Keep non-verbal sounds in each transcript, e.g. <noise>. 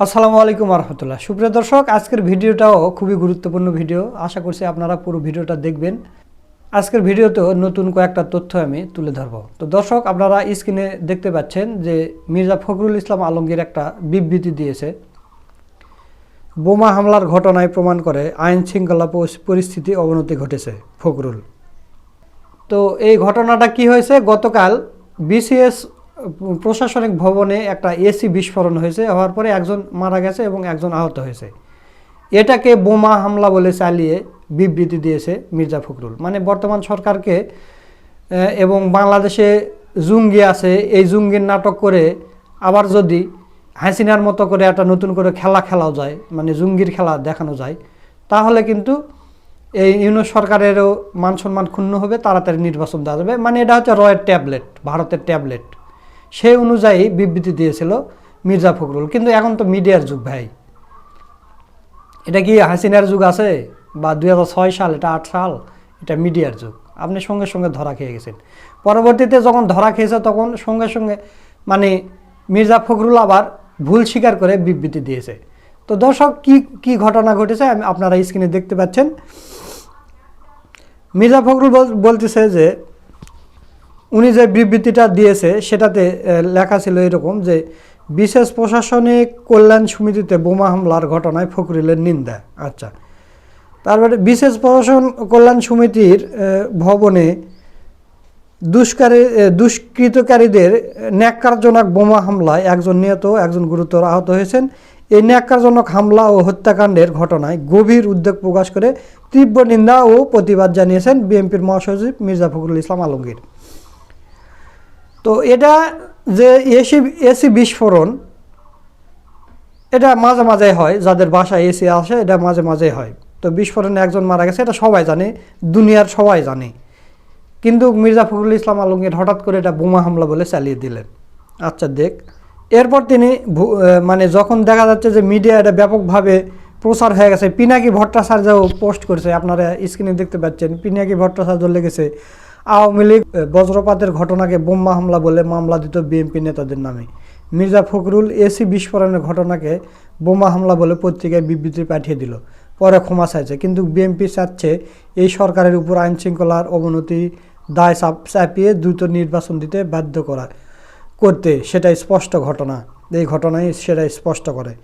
আসসালামু আলাইকুম রহমতুল্লাহ। সুপ্রিয় দর্শক, আজকের ভিডিওটাও খুবই গুরুত্বপূর্ণ ভিডিও। আশা করছি আপনারা পুরো ভিডিওটা দেখবেন। আজকের ভিডিওতেও নতুন কয়েকটা তথ্য আমি তুলে ধরব। তো দর্শক, আপনারা স্ক্রিনে দেখতে পাচ্ছেন যে মির্জা ফখরুল ইসলাম আলমগীর একটা বিবৃতি দিয়েছে। বোমা হামলার ঘটনায় প্রমাণ করে আইন শৃঙ্খলা পরিস- পরিস্থিতি অবনতি ঘটেছে ফখরুল। তো এই ঘটনাটা কি হয়েছে? গতকাল বিসিএস প্রশাসনিক ভবনে একটা এসি বিস্ফোরণ হয়েছে, হওয়ার পরে একজন মারা গেছে এবং একজন আহত হয়েছে। এটাকে বোমা হামলা বলে চালিয়ে বিবৃতি দিয়েছে মির্জা ফখরুল। মানে বর্তমান সরকারকে এবং বাংলাদেশে জুঙ্গি আছে, এই জুঙ্গির নাটক করে আবার যদি হাসিনার মতো করে একটা নতুন করে খেলা খেলাও যায় মানে জুঙ্গির খেলা দেখানো যায়, তাহলে কিন্তু এই ইউনো সরকারেরও মান সম্মান ক্ষুণ্ণ হবে, তাড়াতাড়ি নির্বাচন দেওয়া যাবে। মানে এটা হচ্ছে রয়ের ট্যাবলেট, ভারতের ট্যাবলেট। সেই অনুযায়ী বিবৃতি দিয়েছিল মির্জা ফখরুল। কিন্তু এখন তো মিডিয়ার যুগ ভাই। এটা কি হাসিনার যুগ আছে? বা দু হাজার ছয় সাল, এটা আট সাল? এটা মিডিয়ার যুগ। আপনি সঙ্গে সঙ্গে ধরা খেয়ে গেছেন। পরবর্তীতে যখন ধরা খেয়েছে, তখন সঙ্গে সঙ্গে মানে মির্জা ফখরুল আবার ভুল স্বীকার করে বিবৃতি দিয়েছে। তো দর্শক, কি কি ঘটনা ঘটেছে আমি আপনারা স্ক্রিনে দেখতে পাচ্ছেন। মির্জা ফখরুল বল- বলতেছে যে উনি যে বিবৃতিটা দিয়েছে, সেটাতে লেখা ছিল এরকম যে, বিশেষ প্রশাসনিক কল্যাণ সমিতিতে বোমা হামলার ঘটনায় ফখরুলের নিন্দা। আচ্ছা। তারপরে বিশেষ প্রশাসন কল্যাণ সমিতির ভবনে দুষ্কারী দুষ্কৃতকারীদের ন্যাক্কারজনক বোমা হামলায় একজন নিহত, একজন গুরুতর আহত হয়েছেন। এই ন্যাক্কারজনক হামলা ও হত্যাকাণ্ডের ঘটনায় গভীর উদ্বেগ প্রকাশ করে তীব্র নিন্দা ও প্রতিবাদ জানিয়েছেন বিএনপির মহাসচিব মির্জা ফখরুল ইসলাম আলমগীর। তো এটা যে এসি এসি বিস্ফোরণ, এটা মাঝে মাঝে হয়, যাদের বাসায় এসি আসে, এটা মাঝে মাঝে হয়। তো বিস্ফোরণে একজন মারা গেছে, এটা সবাই জানে, দুনিয়ার সবাই জানে। কিন্তু মির্জা ফখরুল ইসলাম আলমগীর হঠাৎ করে এটা বোমা হামলা বলে চালিয়ে দিলেন। আচ্ছা দেখ। এরপর তিনি মানে যখন দেখা যাচ্ছে যে মিডিয়া এটা ব্যাপকভাবে প্রচার হয়ে গেছে, পিনাকি ভট্টাচার্যও পোস্ট করেছে, আপনারা স্ক্রিনে দেখতে পাচ্ছেন, পিনাকি ভট্টাচার্য লিখেছে আওয়ামী লীগ বজ্রপাতের ঘটনাকে বোমা হামলা বলে মামলা দিত বিএনপি নেতাদের নামে। মির্জা ফখরুল এসি বিস্ফোরণের ঘটনাকে বোমা হামলা বলে পত্রিকায় বিবৃতি পাঠিয়ে দিল। পরে ক্ষমা চাইছে, কিন্তু বিএনপি চাচ্ছে এই সরকারের উপর আইন শৃঙ্খলার অবনতি দায় চাপ- চাপিয়ে দ্রুত নির্বাচন দিতে বাধ্য করা করতে সেটা স্পষ্ট ঘটনা। এই ঘটনাই সেটা স্পষ্ট করে।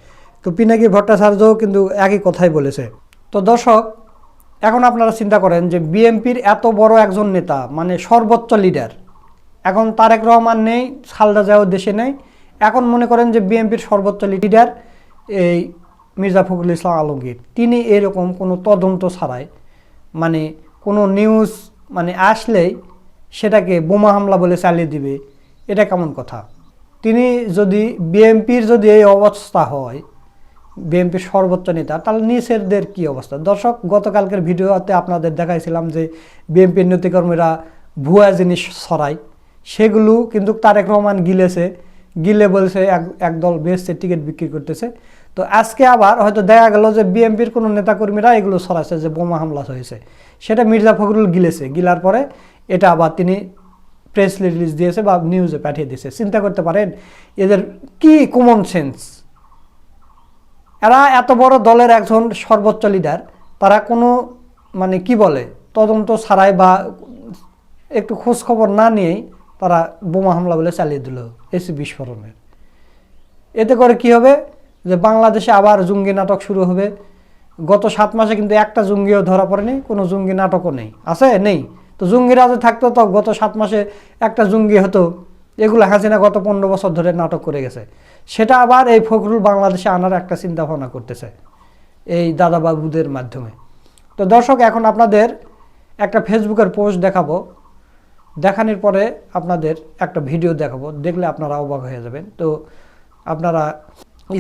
তো পিনাকি ভট্টাচার্যও কিন্তু একই কথাই বলেছে। তো দর্শক এখন আপনারা চিন্তা করেন যে বিএনপির এত বড় একজন নেতা মানে সর্বোচ্চ লিডার, এখন তারেক রহমান নেই, খালদা জিয়াও দেশে নেই, এখন মনে করেন যে বিএনপির সর্বোচ্চ লিডার এই মির্জা ফখরুল ইসলাম আলমগীর। তিনি এরকম কোনো তদন্ত ছাড়াই মানে কোনো নিউজ মানে আসলেই সেটাকে বোমা হামলা বলে চালিয়ে দিবে, এটা কেমন কথা? তিনি যদি, বিএনপির যদি এই অবস্থা হয় বিএনপির সর্বোচ্চ নেতা, তাহলে নিচেরদের কি অবস্থা? দর্শক, গতকালকের ভিডিওতে আপনাদের দেখাইছিলাম যে বিএনপির নেতৃকর্মীরা ভুয়া জিনিস ছড়ায়। সেগুলো কিন্তু তারেক রহমান গিলেছে। গিলে বলছে এক, একদল বেসছে টিকিট বিক্রি করতেছে। তো আজকে আবার হয়তো দেখা গেল যে বিএনপির কোনো নেতাকর্মীরা এগুলো ছড়াচ্ছে যে বোমা হামলা হয়েছে। সেটা মির্জা ফখরুল গিলেছে। গিলার পরে এটা আবার তিনি প্রেস রিলিজ দিয়েছে বা নিউজে পাঠিয়ে দিয়েছে। চিন্তা করতে পারেন, এদের কি কমন সেন্স এরা এত বড় দলের একজন সর্বোচ্চ লিডার, তারা কোনো মানে কি বলে, তদন্ত ছাড়াই বা একটু খোঁজ খবর না নিয়েই তারা বোমা হামলা বলে চালিয়ে দিল এসি বিস্ফোরণের এতে করে কি হবে? যে বাংলাদেশে আবার জঙ্গি নাটক শুরু হবে। গত সাত মাসে কিন্তু একটা জঙ্গিও ধরা পড়েনি, কোনো জঙ্গি নাটকও নেই। আছে? নেই। তো জঙ্গিরা যে থাকতো তো গত সাত মাসে একটা জঙ্গি হতো এগুলো হাসিনা গত পনেরো বছর ধরে নাটক করে গেছে। সেটা আবার এই ফখরুল বাংলাদেশে আনার একটা চিন্তা ভাবনা করতেছে এই দাদাবাবুদের মাধ্যমে। তো দর্শক, এখন আপনাদের একটা ফেসবুকের পোস্ট দেখাবো। দেখানোর পরে আপনাদের একটা ভিডিও দেখাবো। দেখলে আপনারা অবাক হয়ে যাবেন। তো আপনারা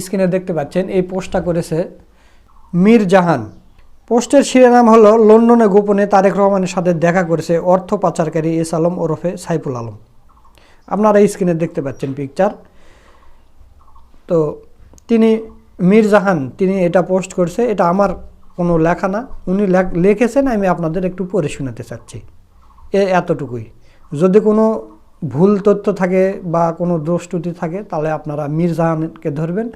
স্ক্রিনে দেখতে পাচ্ছেন, এই পোস্টটা করেছে মীর জাহান। পোস্টের শিরোনাম হলো, লন্ডনে গোপনে তারেক রহমানের সাথে দেখা করেছে অর্থ পাচারকারী এস আলম ওরফে সাইফুল আলম। আপনারা এই স্ক্রিনে দেখতে পাচ্ছেন পিকচার তো তিনি মীর জাহান তিনি এটা পোস্ট করছে, এটা আমার কোনো লেখা না। উনি লেখ- লিখেছেন, আমি আপনাদের একটু পড়ে শোনাতে চাচ্ছি। এ এতটুকুই। যদি কোনো ভুল তথ্য থাকে বা কোনো দোষ থাকে, তাহলে আপনারা মীর জাহানকে ধরবেন।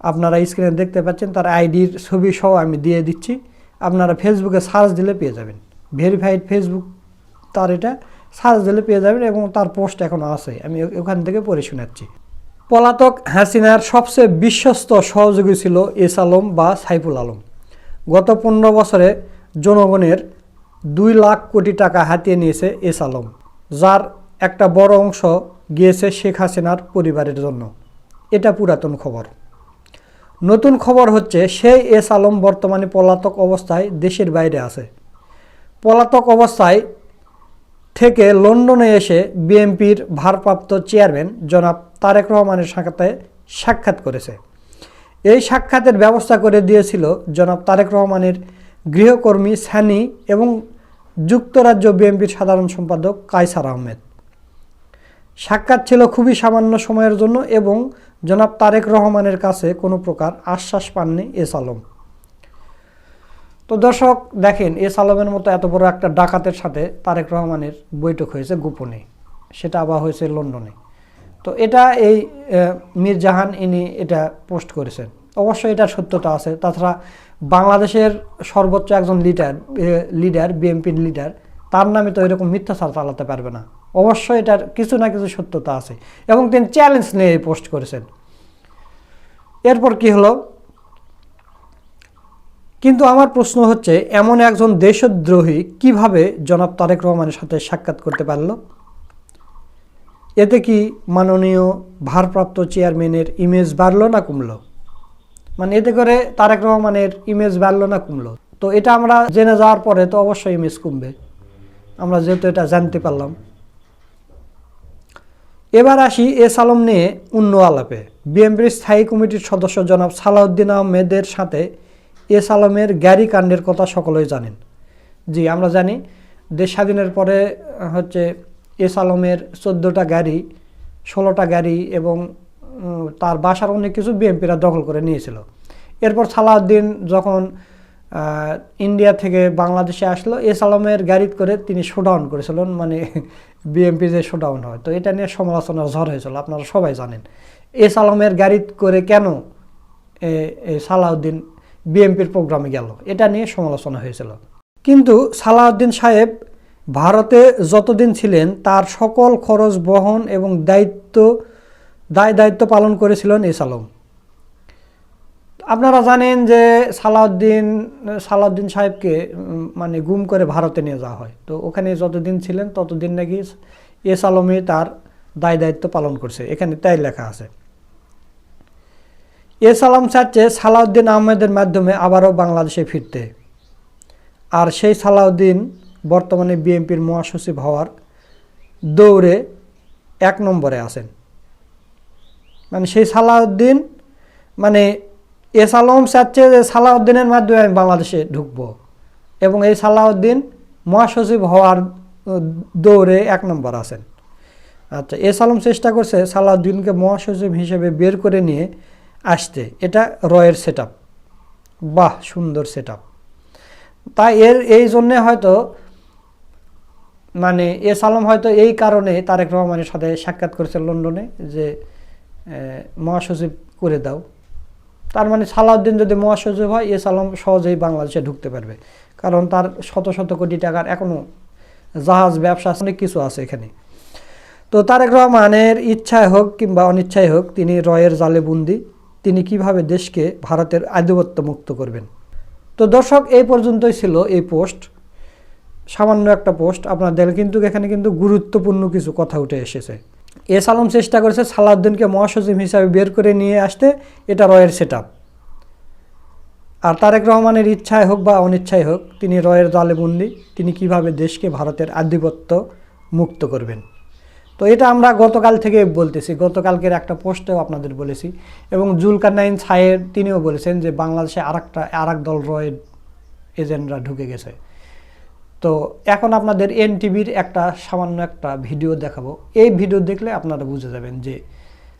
আপনারা স্ক্রিনে দেখতে পাচ্ছেন, তার আইডির ছবি সহ আমি দিয়ে দিচ্ছি। আপনারা ফেসবুকে সার্চ দিলে পেয়ে যাবেন। ভেরিফাইড ফেসবুক তার এটা। সার্চ দিলে পেয়ে যাবেন এবং তার পোস্ট এখনও আছে। আমি ওখান থেকে পড়ে শোনাচ্ছি। পলাতক হাসিনার সবচেয়ে বিশ্বস্ত সহযোগী ছিল এস আলম বা সাইফুল আলম। গত পনেরো বছরে জনগণের দুই লাখ কোটি টাকা হাতিয়ে নিয়েছে এস আলম, যার একটা বড় অংশ গিয়েছে শেখ হাসিনার পরিবারের জন্য। এটা পুরাতন খবর। নতুন খবর হচ্ছে, সেই এস আলম বর্তমানে পলাতক অবস্থায় দেশের বাইরে আছে। পলাতক অবস্থায় থেকে লন্ডনে এসে বিএনপির ভারপ্রাপ্ত চেয়ারম্যান জনাব তারেক রহমানের সাথে সাক্ষাৎ করেছে। এই সাক্ষাতের ব্যবস্থা করে দিয়েছিল জনাব তারেক রহমানের গৃহকর্মী সানি এবং যুক্তরাজ্য বিএনপির সাধারণ সম্পাদক কায়সার আহমেদ। সাক্ষাৎ ছিল খুবই সামান্য সময়ের জন্য এবং জনাব তারেক রহমানের কাছে কোনো প্রকার আশ্বাস পাননি এস আলম। তো দর্শক দেখেন এস আলমের মতো এত বড় একটা ডাকাতের সাথে তারেক রহমানের বৈঠক হয়েছে গোপনে। সেটা আবার হয়েছে লন্ডনে। তো এটা এই আহ, মীর জাহান ইনি এটা পোস্ট করেছেন। অবশ্যই এটার সত্যতা আছে। তাছাড়া বাংলাদেশের সর্বোচ্চ একজন লিডার লিডার বিএমপির লিডার তার নামে তো এরকম মিথ্যা মিথ্যাচার চালাতে পারবে না। অবশ্যই এটার কিছু না কিছু সত্যতা আছে। এবং তিনি চ্যালেঞ্জ নিয়ে পোস্ট করেছেন। এরপর কি হলো? কিন্তু আমার প্রশ্ন হচ্ছে, এমন একজন দেশদ্রোহী কীভাবে জনাব তারেক রহমানের সাথে সাক্ষাৎ করতে পারল? এতে কি মাননীয় ভারপ্রাপ্ত চেয়ারম্যানের ইমেজ বাড়লো না কমলো? মানে এতে করে তারেক রহমানের ইমেজ বাড়লো না কমলো? তো এটা আমরা জেনে যাওয়ার পরে তো অবশ্যই ইমেজ কমবে। আমরা যেহেতু এটা জানতে পারলাম। এবার আসি এস আলম নিয়ে অন্য আলাপে। বিএনপির স্থায়ী কমিটির সদস্য জনাব সালাউদ্দিন আহমেদের সাথে এস আলমের গ্যারি কাণ্ডের কথা সকলেই জানেন। জি, আমরা জানি দেশ স্বাধীনের পরে, হচ্ছে এস আলমের চোদ্দোটা গাড়ি ষোলোটা গাড়ি এবং তার বাসার অনেক কিছু বিএনপিরা দখল করে নিয়েছিল। এরপর সালাউদ্দিন যখন ইন্ডিয়া থেকে বাংলাদেশে আসলো, এস আলমের গাড়ি করে তিনি শোডাউন করেছিলেন মানে <laughs> বিএনপি যে শোডাউন হয়। তো এটা নিয়ে সমালোচনার ঝড় হয়েছিল, আপনারা সবাই জানেন। এস আলমের গাড়ি করে কেন সালাউদ্দিন বিএনপির প্রোগ্রামে গেল। এটা নিয়ে সমালোচনা হয়েছিল। কিন্তু সালাউদ্দিন সাহেব ভারতে যতদিন ছিলেন তার সকল খরচ বহন এবং দায়িত্ব, দায় দায়িত্ব পালন করেছিলেন এস আলম। আপনারা জানেন যে সালাউদ্দিন সালাউদ্দিন সাহেবকে মানে গুম করে ভারতে নিয়ে যাওয়া হয়। তো ওখানে যতদিন ছিলেন ততদিন নাকি এস আলমই তার দায় দায়িত্ব পালন করছে। এখানে তাই লেখা আছে। এস সালাম চাচ্ছে সালাউদ্দিন আহমেদের মাধ্যমে আবারও বাংলাদেশে ফিরতে। আর সেই সালাউদ্দিন বর্তমানে বিএনপির মহাসচিব হওয়ার দৌড়ে এক নম্বরে আছেন। মানে সেই সালাউদ্দিন মানে এস আলম চাচ্ছে যে সালাউদ্দিনের মাধ্যমে আমি বাংলাদেশে ঢুকবো। এবং এই সালাউদ্দিন মহাসচিব হওয়ার দৌড়ে এক নম্বর আছেন। আচ্ছা এস আলম চেষ্টা করছে সালাউদ্দিনকে মহাসচিব হিসেবে বের করে নিয়ে আসতে এটা রয়ের সেট বাহ, সুন্দর সেট তাই এর, এই জন্যে হয়তো মানে এস আলম হয়তো এই কারণে তারেক রহমানের সাথে সাক্ষাৎ করেছে লন্ডনে যে মহাসচিব করে দাও। তার মানে সালাউদ্দিন যদি মহাসচিব হয় এস আলম সহজেই বাংলাদেশে ঢুকতে পারবে। কারণ তার শত শত কোটি টাকার এখনও জাহাজ, ব্যবসা, অনেক কিছু আছে এখানে। তো তারেক রহমানের ইচ্ছায় হোক কিংবা অনিচ্ছায় হোক, তিনি রয়ের জালে বন্দি। তিনি কীভাবে দেশকে ভারতের আধিপত্য মুক্ত করবেন? তো দর্শক, এই পর্যন্তই ছিল এই পোস্ট। সামান্য একটা পোস্ট। আপনার দেখেন কিন্তু এখানে কিন্তু গুরুত্বপূর্ণ কিছু কথা উঠে এসেছে। এস আলম চেষ্টা করেছে সালাউদ্দিনকে মহাসচিব হিসাবে বের করে নিয়ে আসতে। এটা রয়ের সেট আর তারেক রহমানের ইচ্ছায় হোক বা অনিচ্ছায় হোক, তিনি রয়ের জালে বন্দি তিনি কীভাবে দেশকে ভারতের আধিপত্য মুক্ত করবেন? তো এটা আমরা গতকাল থেকে বলতেছি। গতকালকের একটা পোস্টেও আপনাদের বলেছি। এবং জুলকারনাইন সাহেব তিনিও বলেছেন যে বাংলাদেশে আর একটা আর এক দল রয়ের এজেন্টরা ঢুকে গেছে। তো এখন আপনাদের এনটিভির একটা, সামান্য একটা ভিডিও দেখাবো। এই ভিডিও দেখলে আপনারা বুঝে যাবেন যে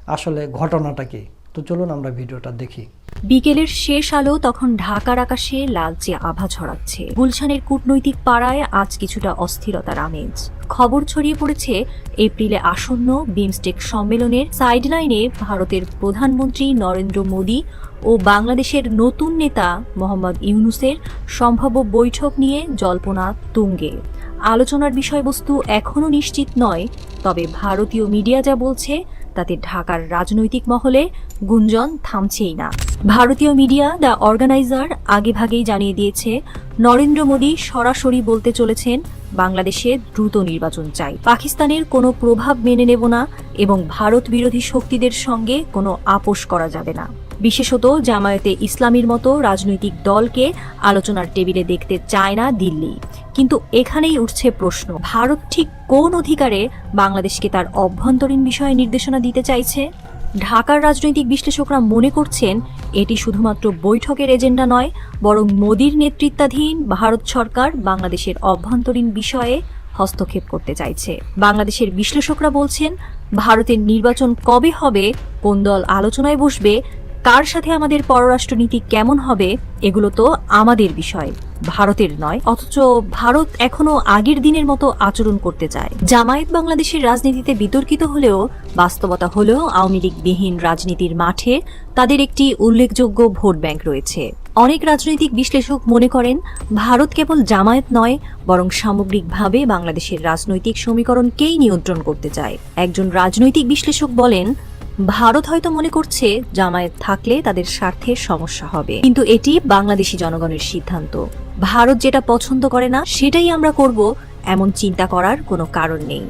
আসলে ঘটনাটা কি। তো চলুন আমরা ভিডিওটা দেখি। বিকেলের শেষ আলো তখন ঢাকার আকাশে লালচে আভা ছড়াচ্ছে। গুলশানের কূটনৈতিক পাড়ায় আজ কিছুটা অস্থিরতার আমেজ। খবর ছড়িয়ে পড়েছে, এপ্রিলে আসন্ন বিমস্টেক সম্মেলনের সাইডলাইনে ভারতের প্রধানমন্ত্রী নরেন্দ্র মোদী ও বাংলাদেশের নতুন নেতা মোহাম্মদ ইউনুসের সম্ভাব্য বৈঠক নিয়ে জল্পনা তুঙ্গে। আলোচনার বিষয়বস্তু এখনও নিশ্চিত নয়, তবে ভারতীয় মিডিয়া যা বলছে তাতে ঢাকার রাজনৈতিক মহলে গুঞ্জন থামছেই না। ভারতীয় মিডিয়া দ্য অর্গানাইজার আগেভাগেই জানিয়ে দিয়েছে, নরেন্দ্র মোদী সরাসরি বলতে চলেছেন, বাংলাদেশে দ্রুত নির্বাচন চাই। পাকিস্তানের কোনো প্রভাব মেনে নেব না এবং ভারত বিরোধী শক্তিদের সঙ্গে কোনো আপোষ করা যাবে না। বিশেষত জামায়াতে ইসলামীর মতো রাজনৈতিক দলকে আলোচনার টেবিলে দেখতে চায় না দিল্লি। কিন্তু এখানেই উঠছে প্রশ্ন, ভারত ঠিক কোন অধিকারে বাংলাদেশকে তার অভ্যন্তরীণ বিষয়ে নির্দেশনা দিতে চাইছে? ঢাকার রাজনৈতিক বিশ্লেষকরা মনে করছেন, এটি শুধুমাত্র বৈঠকের এজেন্ডা নয়, বরং মোদীর নেতৃত্বাধীন ভারত সরকার বাংলাদেশের অভ্যন্তরীণ বিষয়ে হস্তক্ষেপ করতে চাইছে। বাংলাদেশের বিশ্লেষকরা বলছেন, ভারতের নির্বাচন কবে হবে, কোন দল আলোচনায় বসবে কার সাথে আমাদের পররাষ্ট্রনীতি কেমন হবে, এগুলো তো আমাদের বিষয়, ভারতের নয়। অথচ ভারত এখনও আগের দিনের মতো আচরণ করতে চায়। জামায়াত বাংলাদেশের রাজনীতিতে বিতর্কিত হলেও, বাস্তবতা হলেও আওয়ামী লীগবিহীন রাজনীতির মাঠে তাদের একটি উল্লেখযোগ্য ভোট ব্যাংক রয়েছে। অনেক রাজনৈতিক বিশ্লেষক মনে করেন, ভারত কেবল জামায়াত নয়, বরং সামগ্রিকভাবে বাংলাদেশের রাজনৈতিক সমীকরণকেই নিয়ন্ত্রণ করতে চায়। একজন রাজনৈতিক বিশ্লেষক বলেন ভারত হয়তো মনে করছে জামায়াত থাকলে তাদের স্বার্থে সমস্যা হবে। কিন্তু এটি বাংলাদেশি জনগণের সিদ্ধান্ত। ভারত যেটা পছন্দ করে না, সেটাই আমরা করব, এমন চিন্তা করার কোনো কারণ নেই।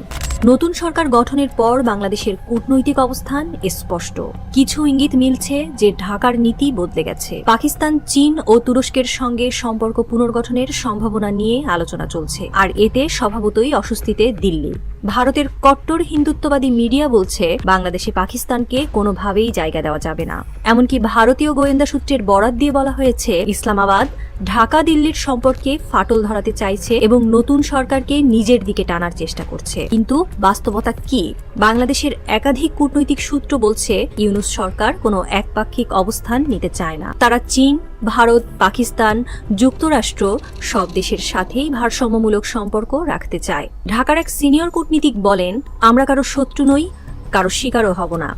নতুন সরকার গঠনের পর বাংলাদেশের কূটনৈতিক অবস্থান স্পষ্ট। কিছু ইঙ্গিত মিলছে যে ঢাকার নীতি বদলে গেছে। পাকিস্তান, চীন ও তুরস্কের সঙ্গে সম্পর্ক পুনর্গঠনের সম্ভাবনা নিয়ে আলোচনা চলছে। আর এতে স্বভাবতই অস্বস্তিতে দিল্লি। ভারতের কট্টর হিন্দুত্ববাদী মিডিয়া বলছে, বাংলাদেশে পাকিস্তানকে কোনোভাবেই জায়গা দেওয়া যাবে না। এমনকি ভারতীয় গোয়েন্দা সূত্রের বরাত দিয়ে বলা হয়েছে, ইসলামাবাদ, ঢাকা, দিল্লির সম্পর্কে ফাটল ধরাতে চাইছে এবং নতুন সরকারকে নিজের দিকে টানার চেষ্টা করছে। কিন্তু বাস্তবতা কি? বাংলাদেশের একাধিক কূটনৈতিক সূত্র বলছে, ইউনুস সরকার কোনো একপাক্ষিক অবস্থান নিতে চায় না। তারা চীন, ভারত, পাকিস্তান, যুক্তরাষ্ট্র সব দেশের সাথেই ভারসাম্যমূলক সম্পর্ক রাখতে চায়। ঢাকার এক সিনিয়র কূটনীতিক বলেন, আমরা কারও শত্রু নই, কারও শিকারও হব না।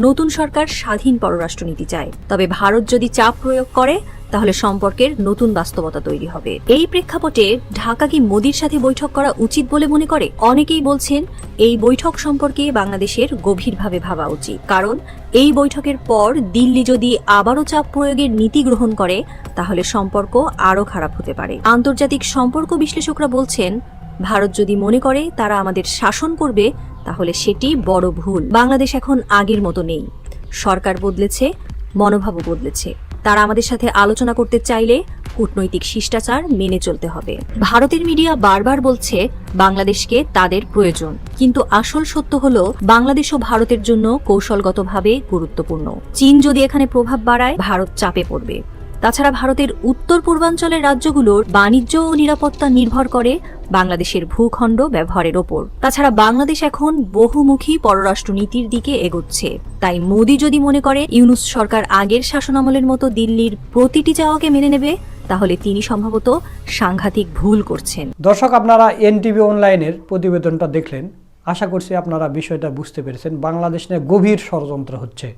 নতুন সরকার স্বাধীন পররাষ্ট্রনীতি চায়। তবে ভারত যদি চাপ প্রয়োগ করে তাহলে সম্পর্কের নতুন বাস্তবতা তৈরি হবে। এই প্রেক্ষাপটে ঢাকা কি মোদির সাথে বৈঠক করা উচিত বলে মনে করে? অনেকেই বলছেন, এই বৈঠক সম্পর্কে বাংলাদেশের গভীরভাবে ভাবা উচিত। কারণ, এই বৈঠকের পর দিল্লি যদি আবারও চাপ প্রয়োগের নীতি গ্রহণ করে, তাহলে সম্পর্ক আরও খারাপ হতে পারে। আন্তর্জাতিক সম্পর্ক বিশ্লেষকরা বলছেন, ভারত যদি মনে করে তারা আমাদের শাসন করবে, তাহলে সেটি বড় ভুল। বাংলাদেশ এখন আগের মতো নেই। সরকার বদলেছে, মনোভাবও বদলেছে। তারা আমাদের সাথে আলোচনা করতে চাইলে কূটনৈতিক শিষ্টাচার মেনে চলতে হবে। ভারতের মিডিয়া বারবার বলছে বাংলাদেশকে তাদের প্রয়োজন। কিন্তু আসল সত্য হল, বাংলাদেশ ও ভারতের জন্য কৌশলগতভাবে গুরুত্বপূর্ণ। চীন যদি এখানে প্রভাব বাড়ায়, ভারত চাপে পড়বে। তাছাড়া ভারতের উত্তর পূর্বাঞ্চলের রাজ্যগুলোর বাণিজ্য ও নিরাপত্তা নির্ভর করে বাংলাদেশের ভূখণ্ড ব্যবহারের ওপর। তাছাড়া বাংলাদেশ এখন বহুমুখী পররাষ্ট্র নীতির দিকে এগোচ্ছে। তাই মোদি যদি মনে করে ইউনুস সরকার আগের শাসনামলের মতো দিল্লির প্রতিটি চাওয়াকে মেনে নেবে, তাহলে তিনি সম্ভবত সাংঘাতিক ভুল করছেন। দর্শক, আপনারা এনটিভি অনলাইনের প্রতিবেদনটা দেখলেন। আশা করছি আপনারা বিষয়টা বুঝতে পেরেছেন। বাংলাদেশ নিয়ে গভীর ষড়যন্ত্র হচ্ছে।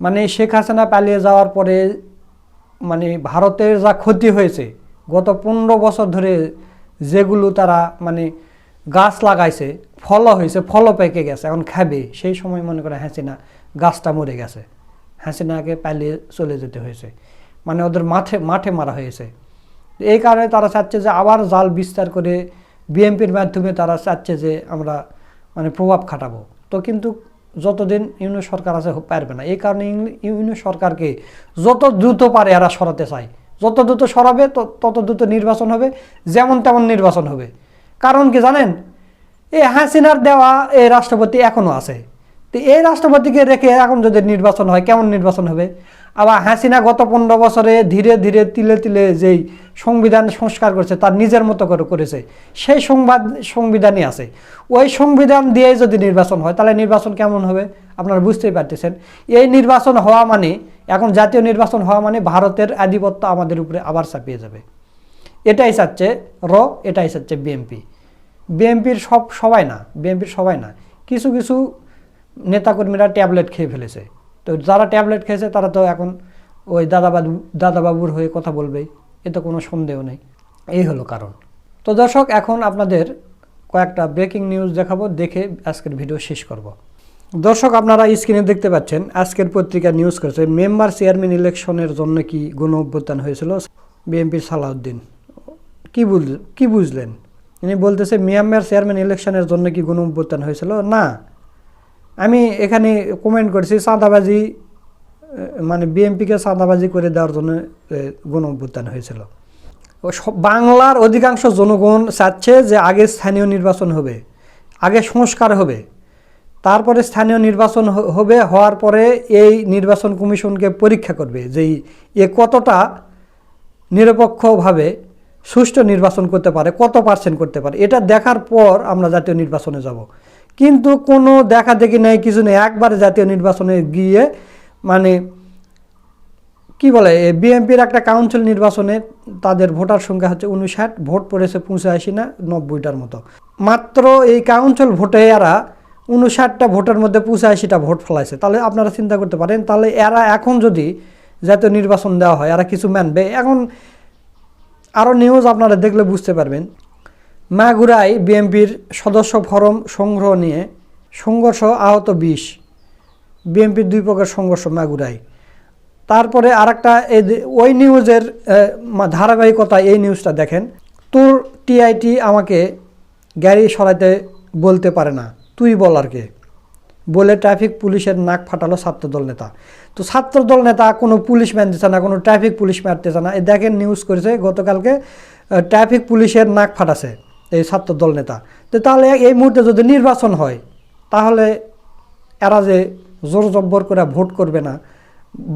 মানে শেখ হাসিনা পালিয়ে যাওয়ার পরে মানে ভারতের যা ক্ষতি হয়েছে, গত পনেরো বছর ধরে যেগুলো তারা মানে গাছ লাগাইছে, ফলও হয়েছে, ফলও পেকে গেছে, এখন খাবে। সেই সময় মনে করে হাসিনা গাছটা মরে গেছে। হাসিনাকে পালিয়ে চলে যেতে হয়েছে। মানে ওদের মাঠে মাঠে মারা হয়েছে। এই কারণে তারা চাচ্ছে যে আবার জাল বিস্তার করে বিএনপির মাধ্যমে তারা চাচ্ছে যে আমরা মানে প্রভাব খাটাবো। তো কিন্তু যতদিন ইউনিয়ন সরকার আছে, পারবে না। এই কারণে ইউনিয়ন সরকারকে যত দ্রুত পারে এরা সরাতে চায়। যত দ্রুত সরাবে তত দ্রুত নির্বাচন হবে, যেমন তেমন নির্বাচন হবে। কারণ কি জানেন? এই হাসিনার দেওয়া এই রাষ্ট্রপতি এখনও আছে। তো এই রাষ্ট্রপতিকে রেখে এখন যদি নির্বাচন হয়, কেমন নির্বাচন হবে? আবার হাসিনা গত পনেরো বছরে ধীরে ধীরে তিলে তিলে যেই সংবিধান সংস্কার করেছে, তার নিজের মতো করে করেছে, সেই সংবাদ, সংবিধানই আছে। ওই সংবিধান দিয়ে যদি নির্বাচন হয়, তাহলে নির্বাচন কেমন হবে? আপনারা বুঝতেই পারতেছেন। এই নির্বাচন হওয়া মানে এখন জাতীয় নির্বাচন হওয়া মানে ভারতের আধিপত্য আমাদের উপরে আবার চাপিয়ে যাবে। এটাই চাচ্ছে র, এটাই চাচ্ছে বিএমপি বিএমপির সব সবাই না বিএমপির সবাই না। কিছু কিছু নেতাকর্মীরা ট্যাবলেট খেয়ে ফেলেছে। তো যারা ট্যাবলেট খেয়েছে, তারা তো এখন ওই দাদাবাবু দাদাবাবুর হয়ে কথা বলবেই। এতে কোনো সন্দেহ নেই। এই হলো কারণ। তো দর্শক, এখন আপনাদের কয়েকটা ব্রেকিং নিউজ দেখাবো, দেখে আজকের ভিডিও শেষ করব। দর্শক, আপনারা স্ক্রিনে দেখতে পাচ্ছেন, আজকের পত্রিকা নিউজ করেছে মেম্বার চেয়ারম্যান ইলেকশনের জন্য কি গণ অভ্যুত্থান হয়েছিল? বিএনপির সালাউদ্দিন কি বুঝ কি বুঝলেন? ইনি বলতেছে মিয়ানমার চেয়ারম্যান ইলেকশনের জন্য কি গণ অভ্যুত্থান হয়েছিল? না। আমি এখানে কমেন্ট করছি চাঁদাবাজি মানে বিএনপিকে চাঁদাবাজি করে দেওয়ার জন্য গণ অভ্যুত্থান হয়েছিল। বাংলার অধিকাংশ জনগণ চাচ্ছে যে আগে স্থানীয় নির্বাচন হবে, আগে সংস্কার হবে। তারপরে স্থানীয় নির্বাচন হবে, হওয়ার পরে এই নির্বাচন কমিশনকে পরীক্ষা করবে যে এ কতটা নিরপেক্ষভাবে সুষ্ঠু নির্বাচন করতে পারে, কত পার্সেন্ট করতে পারে। এটা দেখার পর আমরা জাতীয় নির্বাচনে যাব। কিন্তু কোনো দেখা দেখি নেই, কিছু নেই। একবারে জাতীয় নির্বাচনে গিয়ে মানে কি বলে বিএনপির একটা কাউন্সিল নির্বাচনে তাদের ভোটার সংখ্যা হচ্ছে উনষাট, ভোট পড়েছে পঁচাশি না, নব্বইটার মতো। মাত্র এই কাউন্সিল ভোটে এরা উনষাটটা ভোটের মধ্যে পঁচাশিটা ভোট ফলাইছে। তাহলে আপনারা চিন্তা করতে পারেন, তাহলে এরা এখন যদি জাতীয় নির্বাচন দেওয়া হয়, এরা কিছু মানবে। এখন আরও নিউজ আপনারা দেখলে বুঝতে পারবেন। মাগুরায় বিএনপির সদস্য ফরম সংগ্রহ নিয়ে সংঘর্ষ আহত বিশ। বিএনপির দুই প্রকার সংঘর্ষ মাগুরায়। তারপরে আরেকটা এই ওই নিউজের ধারাবাহিকতা এই নিউজটা দেখেন। তোর টিআইটি আমাকে গাড়ি সরাইতে বলতে পারে না। তুই বল আর কে। বলে ট্রাফিক পুলিশের নাক ফাটালো ছাত্রদল নেতা। তো ছাত্রদল নেতা কোনো পুলিশ মানতেছে না, কোনো ট্রাফিক পুলিশ মারতেছে না। এই দেখেন নিউজ করেছে গতকালকে ট্রাফিক পুলিশের নাক ফাটাছে। এই ছাত্র দল নেতা। তো তাহলে এই মুহূর্তে যদি নির্বাচন হয়, তাহলে এরা যে জোর জব্বর করে ভোট করবে না,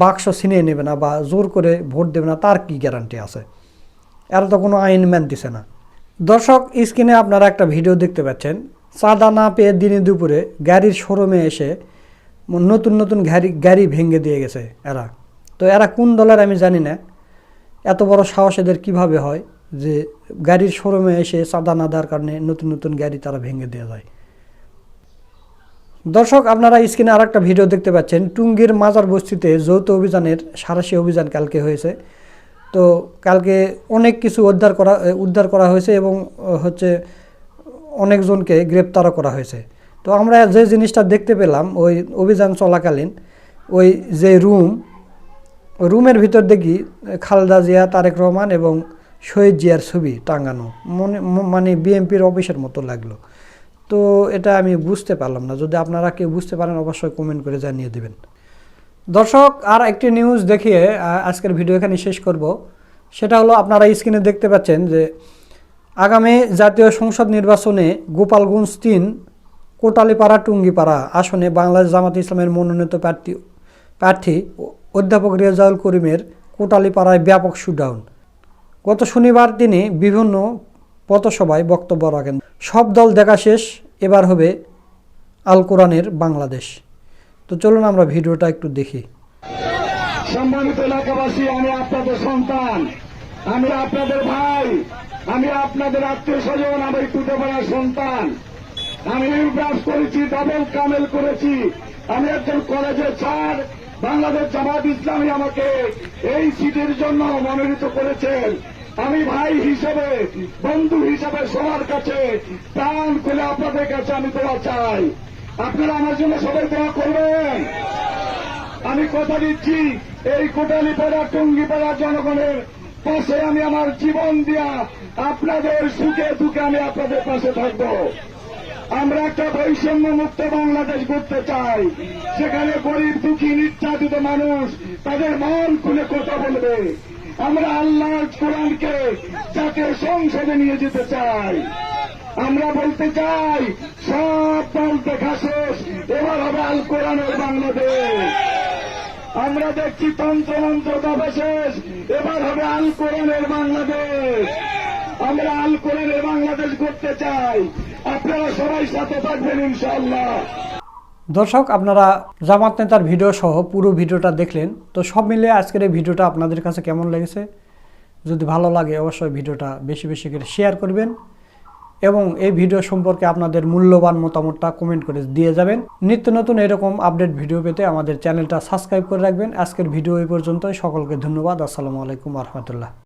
বাক্স ছিনিয়ে নেবে না বা জোর করে ভোট দেবে না, তার কি গ্যারান্টি আছে? এরা তো কোনো আইন মানতেছে না। দর্শক স্ক্রিনে আপনারা একটা ভিডিও দেখতে পাচ্ছেন। চাঁদা না পেয়ে দিনে দুপুরে গাড়ির শোরুমে এসে নতুন নতুন গাড়ি গাড়ি ভেঙে দিয়ে গেছে এরা। তো এরা কোন দলের আমি জানি না। এত বড় সাহস এদের কীভাবে হয়? যে গাড়ির শোরুমে এসে চাঁদা না দেওয়ার কারণে নতুন নতুন গাড়ি তারা ভেঙে দেওয়া যায়। দর্শক, আপনারা স্ক্রিনে আর একটা ভিডিও দেখতে পাচ্ছেন। টুঙ্গির মাজার বস্তিতে যৌথ অভিযানের সারাশি অভিযান কালকে হয়েছে। তো কালকে অনেক কিছু উদ্ধার করা উদ্ধার করা হয়েছে এবং হচ্ছে অনেকজনকে গ্রেপ্তারও করা হয়েছে। তো আমরা যে জিনিসটা দেখতে পেলাম, ওই অভিযান চলাকালীন ওই যে রুম, রুমের ভিতর দেখি খালদা জিয়া, তারেক রহমান এবং শহীদ জিয়ার ছবি টাঙানো। মনে মানে বিএনপির অফিসের মতো লাগল। তো এটা আমি বুঝতে পারলাম না। যদি আপনারা কেউ বুঝতে পারেন, অবশ্যই কমেন্ট করে জানিয়ে দেবেন। দর্শক, আর একটি নিউজ দেখিয়ে আজকের ভিডিও এখানে শেষ করব। সেটা হলো আপনারা স্ক্রিনে দেখতে পাচ্ছেন যে, আগামী জাতীয় সংসদ নির্বাচনে গোপালগঞ্জ তিন, কোটালিপাড়া টুঙ্গিপাড়া আসনে বাংলাদেশ জামাত ইসলামের মনোনীত প্রার্থী প্রার্থী অধ্যাপক রেজাউল করিমের কোটালিপাড়ায় ব্যাপক শুডাউন গত শনিবার তিনি বিভিন্ন পথসভায় বক্তব্য রাখেন। সব দল দেখা শেষ, এবার হবে আল কোরআনের বাংলাদেশ। তো চলুন আমরা ভিডিওটা একটু দেখি। সম্মানিত এলাকাবাসী, আমি আপনাদের সন্তান, আমি আপনাদের ভাই, আমি আপনাদের আত্মীয় স্বজন, আমি টুটেপাড়ার সন্তান। আমি ইউব্রাস করেছি, ডাবল কামেল করেছি। আমি একজন কলেজের ছাড় বাংলাদেশ জামাত ইসলামী আমাকে এই সিটের জন্য মনোনীত করেছেন। আমি ভাই হিসেবে, বন্ধু হিসেবে সবার কাছে প্রাণ খুলে আপনাদের কাছে আমি দোয়া চাই। আপনারা আমার জন্য সবাই দোয়া করবেন। আমি কথা দিচ্ছি, এই কোটালীপাড়া, টুঙ্গিপাড়া জনগণের পাশে আমি আমার জীবন দিয়া আপনাদের সুখে দুঃখে আমি আপনাদের পাশে থাকব। আমরা একটা বৈষম্য মুক্ত বাংলাদেশ করতে চাই। সেখানে গরিব, দুঃখী, নির্যাতিত মানুষ তাদের মন খুলে কথা বলবে। আমরা আল্লাহর কোরআনকে জাতীয় সংসদে নিয়ে যেতে চাই। আমরা বলতে চাই, সব দল দেখা শেষ, এবার হবে আল কোরআনের বাংলাদেশ। আমরা দেখছি তন্ত্রমন্ত্র দফা শেষ, এবার হবে আল কোরআনের বাংলাদেশ। আমরা আল কোরআনের বাংলাদেশ করতে চাই। আপনারা সবাই সাথে থাকবেন ইনশাআল্লাহ। দর্শক, আপনারা জামাত নেতার ভিডিও সহ পুরো ভিডিওটা দেখলেন। তো সব মিলে আজকের এই ভিডিওটা আপনাদের কাছে কেমন লেগেছে? যদি ভালো লাগে, অবশ্যই ভিডিওটা বেশি বেশি করে শেয়ার করবেন এবং এই ভিডিও সম্পর্কে আপনাদের মূল্যবান মতামতটা কমেন্ট করে দিয়ে যাবেন। নিত্য নতুন এরকম আপডেট ভিডিও পেতে আমাদের চ্যানেলটা সাবস্ক্রাইব করে রাখবেন। আজকের ভিডিও এই পর্যন্তই। সকলকে ধন্যবাদ। আসসালামু আলাইকুম রহমতুল্লাহ।